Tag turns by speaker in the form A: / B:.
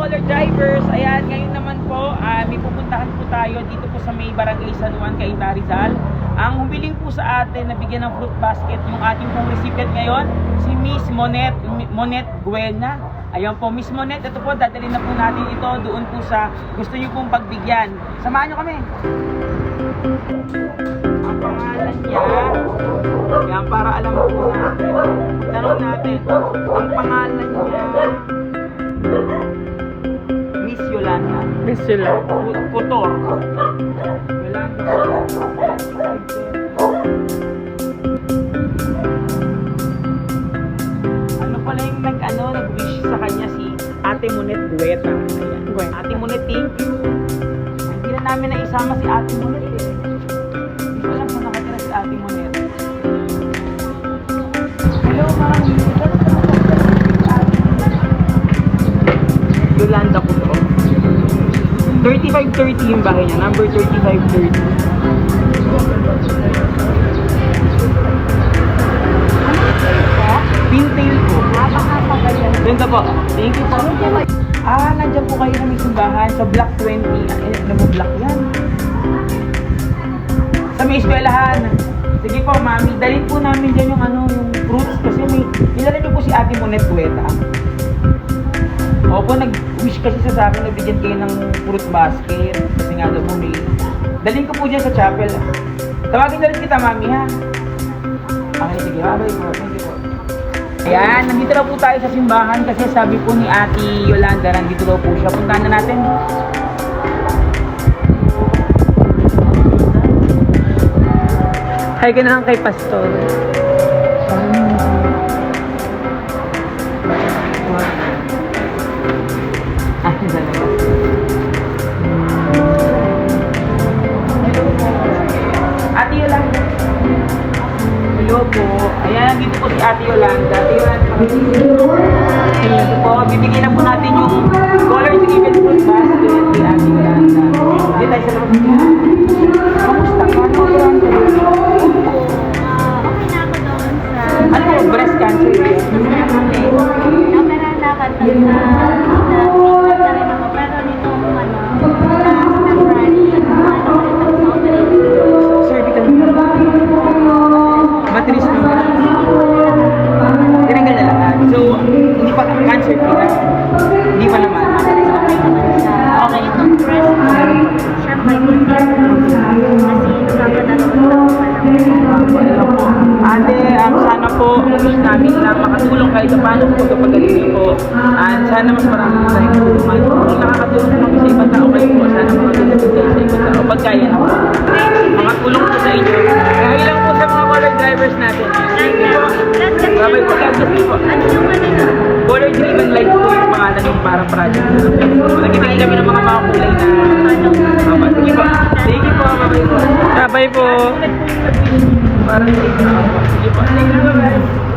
A: color drivers, ayan, ngayon naman po, ah, may pupuntahan po tayo dito po sa may barangay San Juan, Cainta Rizal. Ang humiling po sa atin na bigyan ng fruit basket yung ating pong recipient ngayon, si Miss Monet, Monet Guena. Ayan po, Miss Monet, ito po, dadalhin na po natin ito doon po sa gusto niyo pong pagbigyan. Samahan niyo kami. Ang pangalan niya, yan, para alam po natin. Tanong natin, ang pangalan niya, Miss. Kotor. Yolanda. Ano pala yung nag, ano, nag-wish sa kanya si Ate Monet Gueta. Ayan.
B: Gueta.
A: Ate Monet, thank you. Hindi na namin naisama si Ate Monet eh. Hindi ko alam saan nakatira si Ate Monet. Hello, ma'am. Yolanda to. 3530 yung bahay niya. Number 3530. Pintail po. Ganda po. Thank you po. Ah, nandiyan po kayo na may simbahan sa Block 20. Eh, ano mo block yan? Sa may eskwelahan. Sige po, mami. Dalhin po namin dyan yung ano, yung fruits. Kasi may, kilala niyo po si Ate Monet Cueta. Opo, nag-wish kasi sa sa akin na bigyan kayo ng fruit basket. Kasi nga daw po may... Dalhin ko po dyan sa chapel. Tawagin na rin kita, mami, ha? Okay, sige. Bye-bye po. Thank. Ayan, nandito na po tayo sa simbahan kasi sabi po ni Ate Yolanda, nandito daw po siya. Puntahan na natin.
B: Hi ka na lang kay Pastor.
A: Hello po. Ayan, nandito po si Ate Yolanda. Ate Yolanda. Ito po, bibigyan na po natin yung color driven fruit basket kay Ate Yolanda. Hindi tayo sa. Kamusta ka? Ano Yolanda?
C: okay na ako doon sa...
A: Ano po, breast cancer yun?
C: Opera na kanta na
A: po wish namin na makatulong kahit sa paano po kapagaling niyo po. And sana mas marami po tayong tulungan. Kung nakakatulong po sa ibang tao kayo po, sana makatulong po kayo sa ibang tao. Pag kaya na po. Makatulong po sa inyo. Kaya ilang po sa mga color drivers natin. Thank you po. Bye-bye po. God bless po. Color Driven Light po yung pangalan ng parang project na Nagkibigay kami ng mga mga kulay na Tama. Sige po. Thank you po. Bye-bye po.
B: Bye po.
A: Parang sige po. Sige po. Thank you. Bye-bye.